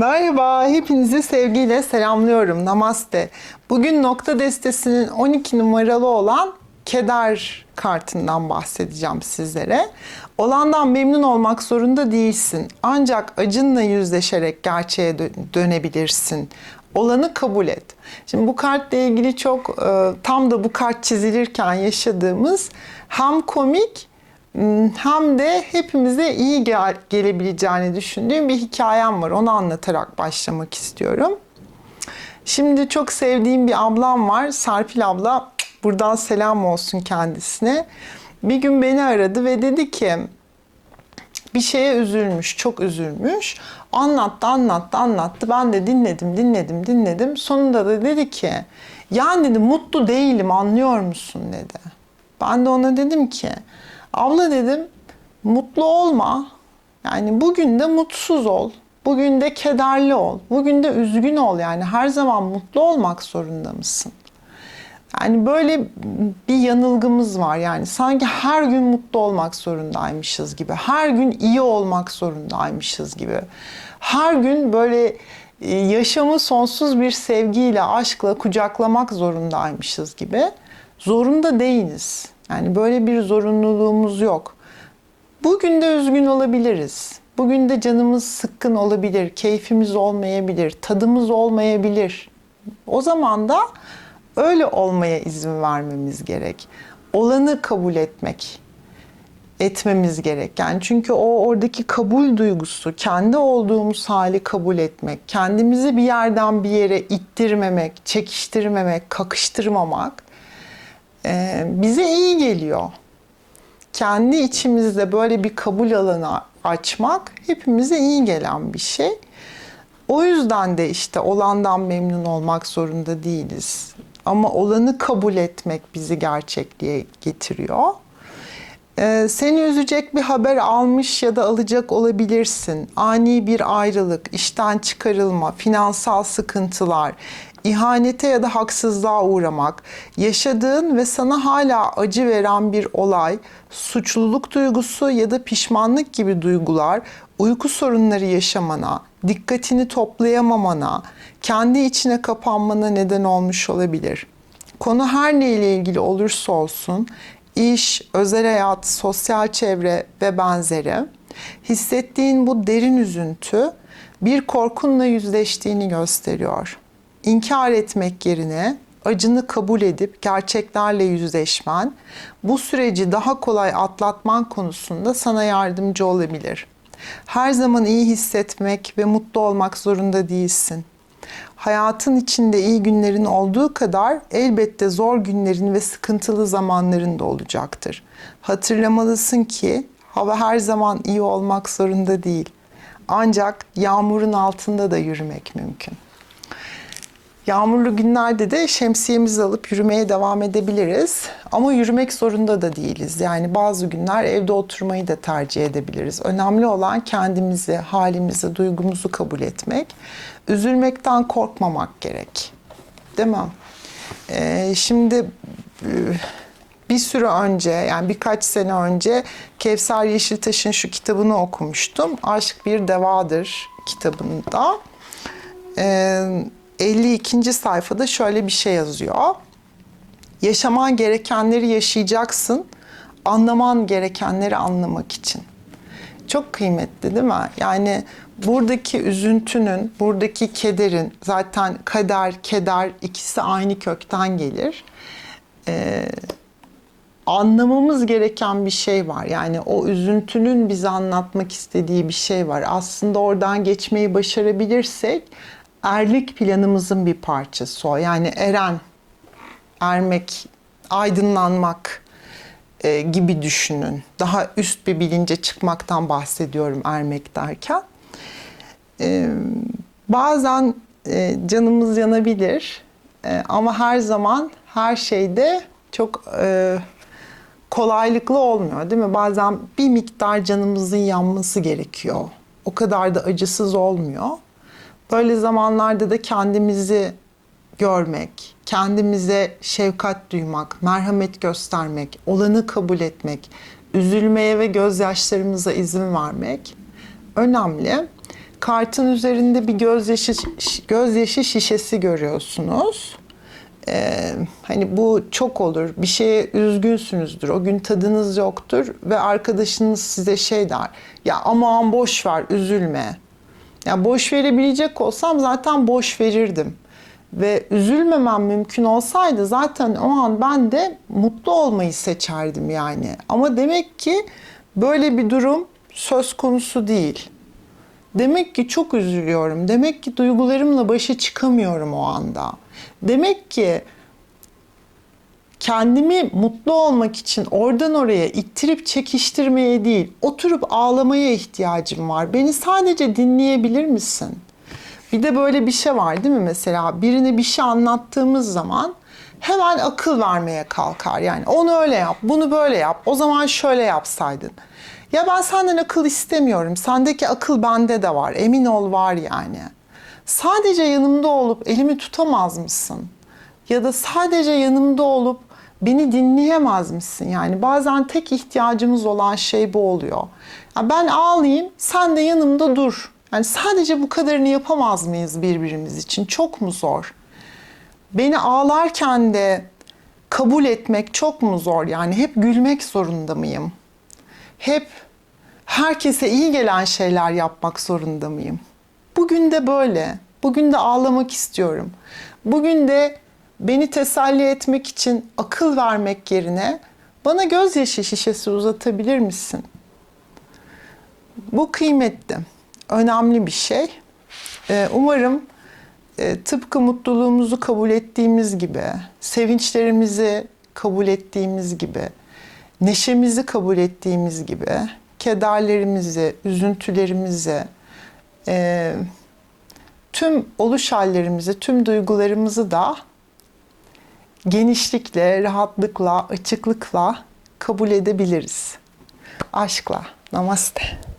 Merhaba, hepinizi sevgiyle selamlıyorum. Namaste. Bugün nokta destesinin 12 numaralı olan keder kartından bahsedeceğim sizlere. Olandan memnun olmak zorunda değilsin. Ancak acınla yüzleşerek gerçeğe dö- dönebilirsin. Olanı kabul et. Şimdi bu kartla ilgili çok e, tam da bu kart çizilirken yaşadığımız hem komik hem de hepimize iyi gel- gelebileceğini düşündüğüm bir hikayem var. Onu anlatarak başlamak istiyorum. Şimdi çok sevdiğim bir ablam var. Serpil abla. Buradan selam olsun kendisine. Bir gün beni aradı ve dedi ki bir şeye üzülmüş, çok üzülmüş. Anlattı, anlattı, anlattı. Ben de dinledim, dinledim, dinledim. Sonunda da dedi ki, yani dedi mutlu değilim anlıyor musun dedi. Ben de ona dedim ki, abla dedim mutlu olma. Yani bugün de mutsuz ol. Bugün de kederli ol. Bugün de üzgün ol. Yani her zaman mutlu olmak zorunda mısın? Yani böyle bir yanılgımız var yani sanki her gün mutlu olmak zorundaymışız gibi, her gün iyi olmak zorundaymışız gibi. Her gün böyle e, yaşamı sonsuz bir sevgiyle, aşkla kucaklamak zorundaymışız gibi. Zorunda değiliz. Yani böyle bir zorunluluğumuz yok. Bugün de üzgün olabiliriz. Bugün de canımız sıkkın olabilir, keyfimiz olmayabilir, tadımız olmayabilir. O zaman da öyle olmaya izin vermemiz gerek. Olanı kabul etmek etmemiz gerek. Yani çünkü o oradaki kabul duygusu, kendi olduğumuz hali kabul etmek, kendimizi bir yerden bir yere ittirmemek, çekiştirmemek, kakıştırmamak e, bize iyi geliyor kendi içimizde böyle bir kabul alanı açmak hepimize iyi gelen bir şey. O yüzden de işte olandan memnun olmak zorunda değiliz. Ama olanı kabul etmek bizi gerçekliğe getiriyor. Ee, seni üzecek bir haber almış ya da alacak olabilirsin. Ani bir ayrılık, işten çıkarılma, finansal sıkıntılar, ihanete ya da haksızlığa uğramak, yaşadığın ve sana hala acı veren bir olay, suçluluk duygusu ya da pişmanlık gibi duygular uyku sorunları yaşamana, dikkatini toplayamamana, kendi içine kapanmana neden olmuş olabilir. Konu her neyle ilgili olursa olsun, iş, özel hayat, sosyal çevre ve benzeri hissettiğin bu derin üzüntü bir korkunla yüzleştiğini gösteriyor. İnkar etmek yerine acını kabul edip gerçeklerle yüzleşmen bu süreci daha kolay atlatman konusunda sana yardımcı olabilir. Her zaman iyi hissetmek ve mutlu olmak zorunda değilsin. Hayatın içinde iyi günlerin olduğu kadar elbette zor günlerin ve sıkıntılı zamanların da olacaktır. Hatırlamalısın ki hava her zaman iyi olmak zorunda değil. Ancak yağmurun altında da yürümek mümkün. Yağmurlu günlerde de şemsiyemizi alıp yürümeye devam edebiliriz. Ama yürümek zorunda da değiliz. Yani bazı günler evde oturmayı da tercih edebiliriz. Önemli olan kendimizi, halimizi, duygumuzu kabul etmek. Üzülmekten korkmamak gerek. Değil mi? Ee, şimdi e, bir süre önce yani birkaç sene önce Kevser Yeşiltaş'ın şu kitabını okumuştum. Aşk bir devadır kitabında. Ee, 52. sayfada şöyle bir şey yazıyor. Yaşaman gerekenleri yaşayacaksın, anlaman gerekenleri anlamak için. Çok kıymetli değil mi? Yani buradaki üzüntünün, buradaki kederin, zaten kader, keder ikisi aynı kökten gelir. Ee, anlamamız gereken bir şey var. Yani o üzüntünün bize anlatmak istediği bir şey var. Aslında oradan geçmeyi başarabilirsek erlik planımızın bir parçası o. Yani eren, ermek, aydınlanmak e, gibi düşünün. Daha üst bir bilince çıkmaktan bahsediyorum ermek derken. E, bazen e, canımız yanabilir e, ama her zaman her şeyde çok e, kolaylıkla olmuyor değil mi? Bazen bir miktar canımızın yanması gerekiyor. O kadar da acısız olmuyor. Böyle zamanlarda da kendimizi görmek, kendimize şefkat duymak, merhamet göstermek, olanı kabul etmek, üzülmeye ve gözyaşlarımıza izin vermek önemli. kartın üzerinde bir gözyaşı gözyaşı şişesi görüyorsunuz. Ee, hani bu çok olur. Bir şeye üzgünsünüzdür. O gün tadınız yoktur ve arkadaşınız size şey der. Ya aman boş ver, üzülme. Ya boş verebilecek olsam zaten boş verirdim. Ve üzülmemem mümkün olsaydı zaten o an ben de mutlu olmayı seçerdim yani. Ama demek ki böyle bir durum söz konusu değil. Demek ki çok üzülüyorum. Demek ki duygularımla başa çıkamıyorum o anda. Demek ki kendimi mutlu olmak için oradan oraya ittirip çekiştirmeye değil, oturup ağlamaya ihtiyacım var. Beni sadece dinleyebilir misin? Bir de böyle bir şey var değil mi mesela? Birine bir şey anlattığımız zaman hemen akıl vermeye kalkar. Yani onu öyle yap, bunu böyle yap, o zaman şöyle yapsaydın. Ya ben senden akıl istemiyorum. Sendeki akıl bende de var. Emin ol var yani. Sadece yanımda olup elimi tutamaz mısın? Ya da sadece yanımda olup beni dinleyemez misin? Yani bazen tek ihtiyacımız olan şey bu oluyor. Ya ben ağlayayım, sen de yanımda dur. Yani sadece bu kadarını yapamaz mıyız birbirimiz için? Çok mu zor? Beni ağlarken de kabul etmek çok mu zor? Yani hep gülmek zorunda mıyım? Hep herkese iyi gelen şeyler yapmak zorunda mıyım? Bugün de böyle. Bugün de ağlamak istiyorum. Bugün de beni teselli etmek için akıl vermek yerine bana gözyaşı şişesi uzatabilir misin? Bu kıymetli, önemli bir şey. Ee, Umarım e, tıpkı mutluluğumuzu kabul ettiğimiz gibi, sevinçlerimizi kabul ettiğimiz gibi, neşemizi kabul ettiğimiz gibi, kederlerimizi, üzüntülerimizi, e, tüm oluş hallerimizi, tüm duygularımızı da genişlikle, rahatlıkla, açıklıkla kabul edebiliriz. Aşkla. Namaste.